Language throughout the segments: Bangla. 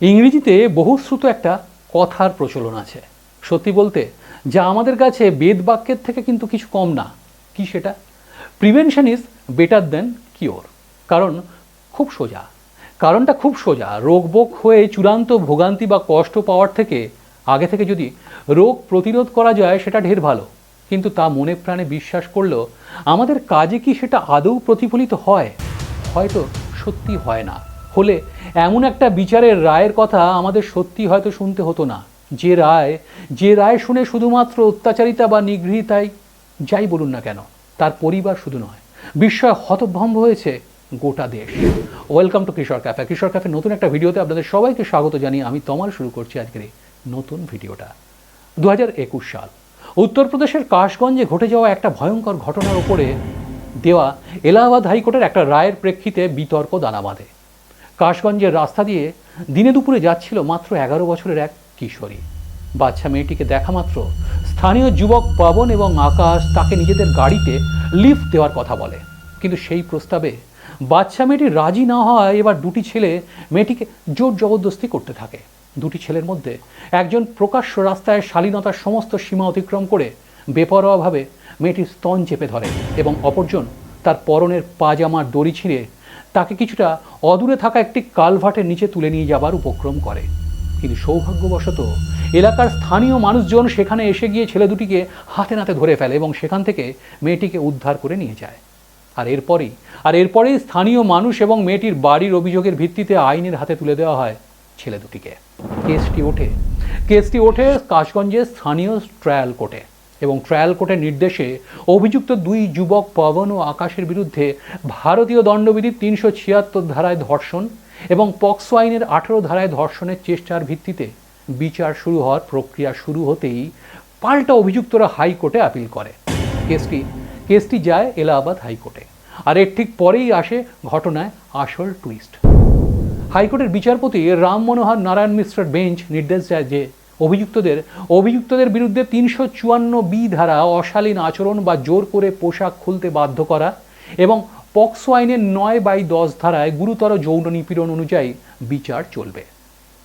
ইংরেজিতে বহুশ্রুত একটা কথার প্রচলন আছে। সত্যি বলতে, যা আমাদের কাছে বেদ বাক্যের থেকে কিন্তু কিছু কম না। কি সেটা? Prevention is better than cure কারণ খুব সোজা। কারণটা খুব সোজা। রোগবোগ হয়ে চূড়ান্ত ভোগান্তি বা কষ্ট পাওয়ার থেকে, আগে থেকে যদি রোগ প্রতিরোধ করা যায়, সেটা ঢের ভালো। কিন্তু তা মনে প্রাণে বিশ্বাস করলেও আমাদের কাজে কি সেটা আদৌ প্রতিফলিত হয়? হয়তো সত্যি হয় না। হলে এমন একটা বিচারের রায়ের কথা আমাদের সত্যি হয়তো শুনতে হতো না। যে রায় যে রায় শুনে শুধুমাত্র অত্যাচারিতা বা নিগৃহীতাই যাই বলুন না কেন, তার পরিবার শুধু নয়, বিস্ময় হতভম্ব হয়েছে গোটা দেশ। Welcome to Kishore cafe Kishore cafe নতুন একটা ভিডিওতে আপনাদের সবাইকে স্বাগত জানিয়ে আমি তোমার শুরু করছি আজকের এই নতুন ভিডিওটা। দু হাজার একুশ সাল। উত্তরপ্রদেশের কাশগঞ্জে ঘটে যাওয়া একটা ভয়ঙ্কর ঘটনার উপরে দেওয়া এলাহাবাদ হাইকোর্টের একটা রায়ের প্রেক্ষিতে বিতর্ক দানা বাঁধে। কাশগঞ্জের রাস্তা দিয়ে দিনে দুপুরে যাচ্ছিল মাত্র এগারো বছরের এক কিশোরী। বাচ্চা মেয়েটিকে দেখা মাত্র স্থানীয় যুবক পবন এবং আকাশ তাকে নিজেদের গাড়িতে লিফট দেওয়ার কথা বলে। কিন্তু সেই প্রস্তাবে বাচ্চা মেয়েটি রাজি না হয় এবার দুটি ছেলে মেয়েটিকে জোর জবরদস্তি করতে থাকে। দুটি ছেলের মধ্যে একজন প্রকাশ্য রাস্তায় শালীনতার সমস্ত সীমা অতিক্রম করে বেপরোয়াভাবে মেয়েটির স্তন চেপে ধরে এবং অপরজন তার পরনের পাজামার দড়ি ছিঁড়ে তাকে কিছুটা অদূরে থাকা একটি কালভার্টের নিচে তুলে নিয়ে যাবার উপক্রম করে। কিন্তু সৌভাগ্যবশত এলাকার স্থানীয় মানুষজন সেখানে এসে গিয়ে ছেলে দুটিকে হাতে নাতে ধরে ফেলে এবং সেখান থেকে মেয়েটিকে উদ্ধার করে নিয়ে যায়। আর এরপরেই আর এরপরেই স্থানীয় মানুষ এবং মেয়েটির বাড়ির অভিযোগের ভিত্তিতে আইনের হাতে তুলে দেওয়া হয় ছেলে দুটিকে। কেসটি ওঠে। কেসটি ওঠে কাশগঞ্জের স্থানীয় ট্রায়াল কোর্টে। এবং ট্রায়াল কোর্টের নির্দেশে অভিযুক্ত দুই যুবক পবন ও আকাশের বিরুদ্ধে ভারতীয় দণ্ডবিধির তিনশো ছিয়াত্তর ধারায় ধর্ষণ এবং পক্সো আইনের আঠেরো ধারায় ধর্ষণের চেষ্টার ভিত্তিতে বিচার শুরু হওয়ার প্রক্রিয়া শুরু হতেই পাল্টা অভিযুক্তরা হাইকোর্টে আপিল করে। কেসটি কেসটি যায় এলাহাবাদ হাইকোর্টে। আর এর ঠিক পরেই আসে ঘটনায় আসল টুইস্ট। হাইকোর্টের বিচারপতি রাম মনোহর নারায়ণ মিশ্রের বেঞ্চ নির্দেশ দেয় যে অভিযুক্তদের অভিযুক্তদের বিরুদ্ধে তিনশো চুয়ান্ন বি ধারা অশালীন আচরণ বা জোর করে পোশাক খুলতে বাধ্য করা এবং পক্সো আইনের নয় বাই দশ ধারায় গুরুতর যৌন নিপীড়ন অনুযায়ী বিচার চলবে।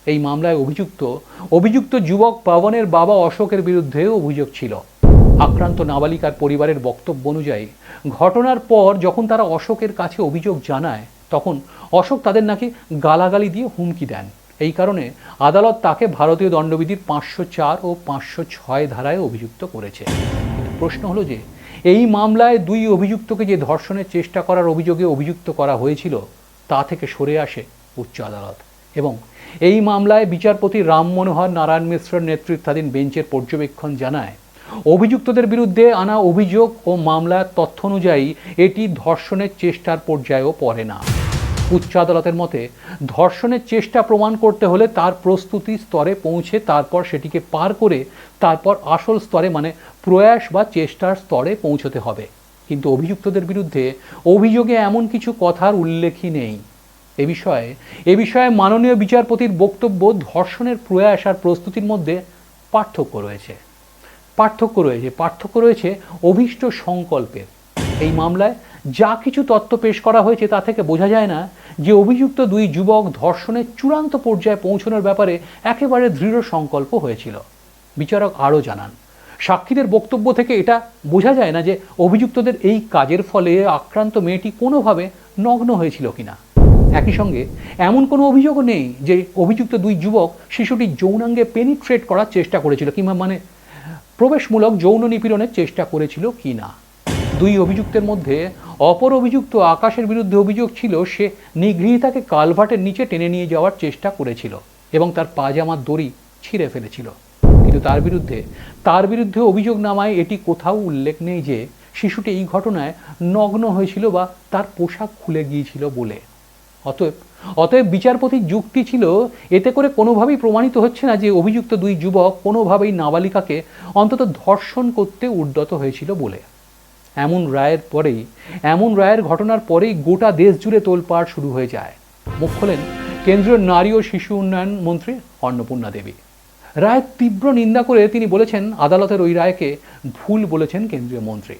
এই মামলায় অভিযুক্ত অভিযুক্ত যুবক পাবনের বাবা অশোকের বিরুদ্ধেও অভিযোগ ছিল। আক্রান্ত নাবালিকার পরিবারের বক্তব্য অনুযায়ী, ঘটনার পর যখন তারা অশোকের কাছে অভিযোগ জানায়, তখন অশোক তাদের নাকি গালাগালি দিয়ে হুমকি দেন। এই কারণে আদালত তাকে ভারতীয় দণ্ডবিধির পাঁচশো চার ও পাঁচশো ছয় ধারায় অভিযুক্ত করেছে। প্রশ্ন হলো যে, এই মামলায় দুই অভিযুক্তকে যে ধর্ষণের চেষ্টা করার অভিযোগে অভিযুক্ত করা হয়েছিল, তা থেকে সরে আসে উচ্চ আদালত। এবং এই মামলায় বিচারপতি রাম মনোহর নারায়ণ মিশ্রের নেতৃত্বাধীন বেঞ্চের পর্যবেক্ষণ জানায়, অভিযুক্তদের বিরুদ্ধে আনা অভিযোগ ও মামলার তথ্য অনুযায়ী এটি ধর্ষণের চেষ্টার পর্যায়েও পড়ে না। উচ্চ আদালতের মতে, ধর্ষণের চেষ্টা প্রমাণ করতে হলে তার প্রস্তুতি স্তরে পৌঁছে তারপর সেটিকে পার করে তারপর আসল স্তরে মানে প্রয়াস বা চেষ্টার স্তরে পৌঁছতে হবে। কিন্তু অভিযুক্তদের বিরুদ্ধে অভিযোগে এমন কিছু কথার উল্লেখই নেই। এ বিষয়ে এ বিষয়ে মাননীয় বিচারপতির বক্তব্য ধর্ষণের প্রয়াস আর প্রস্তুতির মধ্যে পার্থক্য রয়েছে। পার্থক্য রয়েছে পার্থক্য রয়েছে অভীষ্ট সংকল্পের। এই মামলায় যা কিছু তত্ত্ব পেশ করা হয়েছে তা থেকে বোঝা যায় না যে অভিযুক্ত দুই যুবক ধর্ষণের চূড়ান্ত পর্যায়ে পৌঁছানোর ব্যাপারে একেবারে দৃঢ় সংকল্প হয়েছিল। বিচারক আরও জানান, সাক্ষীদের বক্তব্য থেকে এটা বোঝা যায় না যে অভিযুক্তদের এই কাজের ফলে আক্রান্ত মেয়েটি কোনোভাবে নগ্ন হয়েছিল কিনা। একই সঙ্গে, এমন কোনো অভিযোগও নেই যে অভিযুক্ত দুই যুবক শিশুটির যৌনাঙ্গে পেনিট্রেট করার চেষ্টা করেছিল কিংবা মানে প্রবেশমূলক যৌন নিপীড়নের চেষ্টা করেছিল কি না দুই অভিযুক্তের মধ্যে অপর অভিযুক্ত আকাশের বিরুদ্ধে অভিযোগ ছিল, সে নিগৃহীতাকে কালভার্টের নিচে টেনে নিয়ে যাওয়ার চেষ্টা করেছিল এবং তার পাজামার দড়ি ছিঁড়ে ফেলেছিল। কিন্তু তার বিরুদ্ধে তার বিরুদ্ধে অভিযোগ নামায় এটি কোথাও উল্লেখ নেই যে শিশুটি এই ঘটনায় নগ্ন হয়েছিল বা তার পোশাক খুলে গিয়েছিল বলে। অতএব অতএব বিচারপতির যুক্তি ছিল, এতে করে কোনোভাবেই প্রমাণিত হচ্ছে না যে অভিযুক্ত দুই যুবক কোনোভাবেই নাবালিকাকে অন্তত ধর্ষণ করতে উদ্যত হয়েছিল বলে। এমন রায়ের পরেই এমন রায়ের ঘটনার পরেই গোটা দেশ জুড়ে তোলপাড় শুরু হয়ে যায় মুখ খোলেন কেন্দ্রীয় নারী ও শিশু উন্নয়ন মন্ত্রী অন্নপূর্ণা দেবী রায়ের তীব্র নিন্দা করে তিনি বলেছেন আদালতের ওই রায়কে ভুল বলেছেন কেন্দ্রীয় মন্ত্রী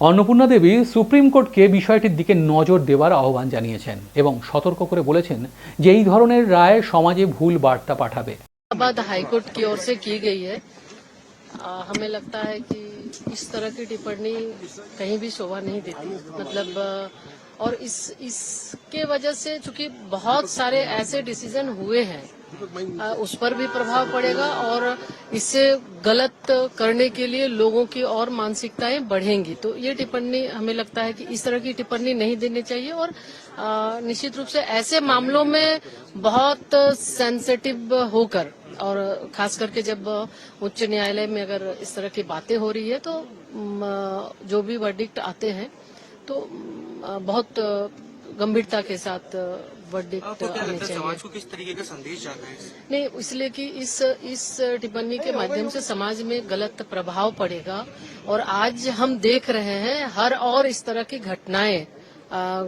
অন্নপূর্ণা দেবী সুপ্রিম কোর্টকে বিষয়টির দিকে নজর দেওয়ার আহ্বান জানিয়েছেন এবং সতর্ক করে বলেছেন যে এই ধরনের রায় সমাজে ভুল বার্তা পাঠাবে इलाहाबाद हाईकोर्ट की ओर से की गई है आ, हमें लगता है कि इस तरह की टिप्पणी कहीं भी शोभा नहीं देती। मतलब और इस, इसके वजह से चूँकि बहुत सारे ऐसे डिसीज़न हुए हैं उस पर भी प्रभाव पड़ेगा और इससे गलत करने के लिए लोगों की और मानसिकताएँ बढ़ेंगी। तो ये टिप्पणी, हमें लगता है कि इस तरह की टिप्पणी नहीं देनी चाहिए और निश्चित रूप से ऐसे मामलों में बहुत सेंसिटिव होकर और खास करके जब उच्च न्यायालय में अगर इस तरह की बातें हो रही है तो जो भी वर्डिक्ट आते हैं तो बहुत गंभीरता के साथ वर्डिक्ट आने चाहिए। समाज को किस तरीके का संदेश जाना है? नहीं इसलिए कि इस इस टिप्पणी के माध्यम से समाज में गलत प्रभाव पड़ेगा और आज हम देख रहे हैं हर और इस तरह की घटनाएँ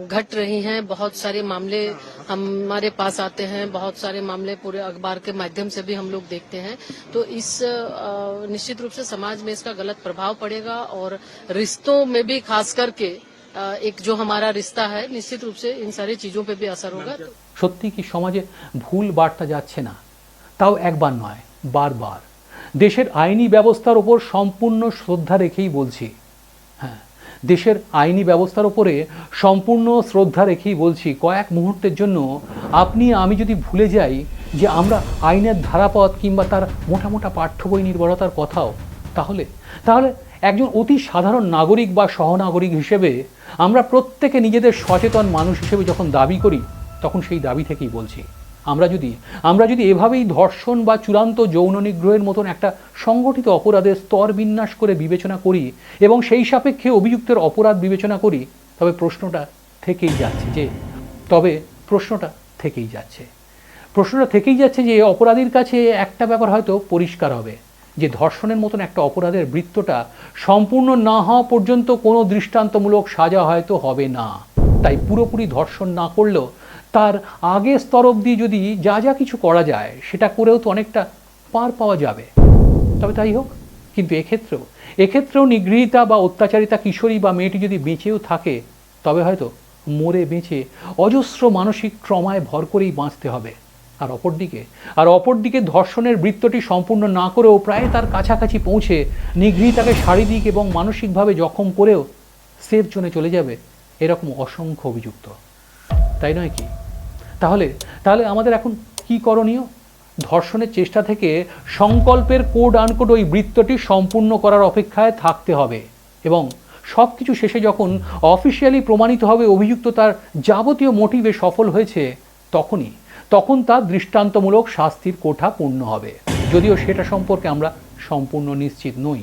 घट रही हैं बहुत सारे मामले हमारे पास आते हैं बहुत सारे मामले पूरे अखबार के माध्यम से भी हम लोग देखते हैं तो इस अ, निश्चित रूप से समाज में इसका गलत प्रभाव पड़ेगा और रिश्तों में भी खास करके अ, एक जो हमारा रिश्ता है निश्चित रूप से इन सारी चीजों पे भी असर होगा तो সত্যি কি সমাজে ভুল বার্তা যাচ্ছে না তাও একবার নয় বারবার দেশের আইনি ব্যবস্থার ওপর সম্পূর্ণ শ্রদ্ধা রেখেই বলছি হ্যাঁ দেশের আইনি ব্যবস্থার ওপরে সম্পূর্ণ শ্রদ্ধা রেখেই বলছি, কয়েক মুহূর্তের জন্য আপনি, আমি যদি ভুলে যাই যে আমরা আইনের ধারাপথ কিংবা তার মোটা মোটা পাঠ্য বই নির্ভরতার কথাও, তাহলে? তাহলে একজন অতি সাধারণ নাগরিক বা সহনাগরিক হিসেবে আমরা প্রত্যেকে নিজেদের সচেতন মানুষ হিসেবে যখন দাবি করি, তখন সেই দাবি থেকেই বলছি। আমরা যদি আমরা যদি এভাবেই ধর্ষণ বা চূড়ান্ত যৌন নিগ্রহের মতন একটা সংগঠিত অপরাধের স্তর বিন্যাস করে বিবেচনা করি এবং সেই সাপেক্ষে অভিযুক্তের অপরাধ বিবেচনা করি, তবে প্রশ্নটা থেকেই যাচ্ছে যে, তবে প্রশ্নটা থেকেই যাচ্ছে। প্রশ্নটা থেকেই যাচ্ছে যে, অপরাধীর কাছে একটা ব্যাপার হয়তো পরিষ্কার হবে, যে ধর্ষণের মতন একটা অপরাধের বৃত্তটা সম্পূর্ণ না হওয়া পর্যন্ত কোনো দৃষ্টান্তমূলক সাজা হয়তো হবে না। তাই পুরোপুরি ধর্ষণ না করলেও তার আগে স্তর অবধি যদি যা যা কিছু করা যায়, সেটা করেও তো অনেকটা পার পাওয়া যাবে। তবে তাই হোক, কিন্তু এক্ষেত্রেও এক্ষেত্রেও নিগৃহীতা বা অত্যাচারিতা কিশোরী বা মেয়েটি যদি বেঁচেও থাকে, তবে হয়তো মরে বেঁচে অজস্র মানসিক ট্রমায় ভর করেই বাঁচতে হবে। আর অপরদিকে আর অপরদিকে ধর্ষণের বৃত্তটি সম্পূর্ণ না করেও প্রায় তার কাছাকাছি পৌঁছে নিগৃহীতাকে শারীরিক এবং মানসিকভাবে জখম করেও সেফ জোনে চলে যাবে, এরকম অসংখ্য অভিযুক্ত। তাই নয় কি? তাহলে তাহলে আমাদের এখন কি করণীয়? ধর্ষণের চেষ্টা থেকে সংকল্পের কোড আনকোড ওই বৃত্তটি সম্পূর্ণ করার অপেক্ষায় থাকতে হবে এবং সব কিছু শেষে যখন অফিসিয়ালি প্রমাণিত হবে অভিযুক্ত তার যাবতীয় মোটিভে সফল হয়েছে, তখনই, তখন তার দৃষ্টান্তমূলক শাস্তির কোঠা পূর্ণ হবে। যদিও সেটা সম্পর্কে আমরা সম্পূর্ণ নিশ্চিত নই।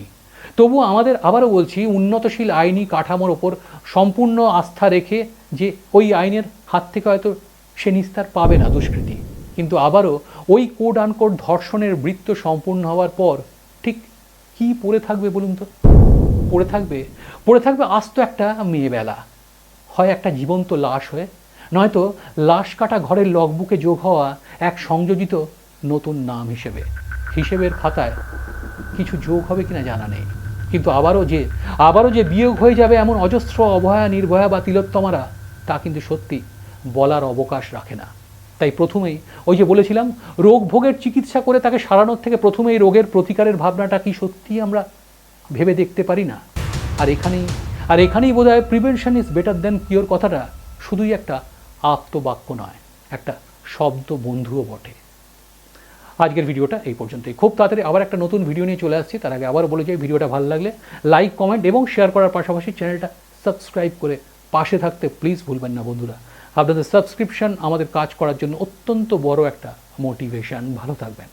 তবু আমাদের আবারও বলছি, উন্নতশীল আইনি কাঠামোর ওপর সম্পূর্ণ আস্থা রেখে যে ওই আইনের হাত থেকে হয়তো সে নিস্তার পাবে না দুষ্কৃতী। কিন্তু আবারও ওই কোড আনকোড ধর্ষণের বৃত্ত সম্পূর্ণ হওয়ার পর ঠিক কি পড়ে থাকবে বলুন তো? পড়ে থাকবে পড়ে থাকবে আস্ত একটা মেয়েবেলা। হয় একটা জীবন্ত লাশ হয়ে, নয়তো লাশ কাটা ঘরের লগবুকে যোগ হওয়া এক সংযোজিত নতুন নাম হিসেবে। হিসেবের খাতায় কিছু যোগ হবে কিনা জানা নেই। কিন্তু আবারও যে আবারও যে বিয়োগ হয়ে যাবে এমন অজস্র অভয়া, নির্ভয়া বা তিলোত্তমারা, তা কিন্তু সত্যি বলার অবকাশ রাখে না। তাই প্রথমেই ওই যে বলেছিলাম, রোগ ভোগের চিকিৎসা করে তাকে সারানোর থেকে প্রথমেই রোগের প্রতিকারের ভাবনাটা কি সত্যি আমরা ভেবে দেখতে পারি না? আর এখানেই আর এখানেই বোধ হয় prevention is better than cure কথাটা শুধুই একটা আপ্তবাক্য নয়, একটা শব্দ বন্ধুও বটে। আজকের ভিডিওটা এই পর্যন্তই। খুব তাড়াতাড়ি আবার একটা নতুন ভিডিও নিয়ে চলে আসছি। তার আগে আবার বলে যাই, ভিডিওটা ভালো লাগলে লাইক কমেন্ট এবং শেয়ার করার পাশাপাশি চ্যানেলটা সাবস্ক্রাইব করে পাশে থাকতে প্লিজ ভুলবেন না বন্ধুরা। আপনাদের সাবস্ক্রিপশন আমাদের কাজ করার জন্য অত্যন্ত বড় একটা মোটিভেশন ভালো থাকবেন।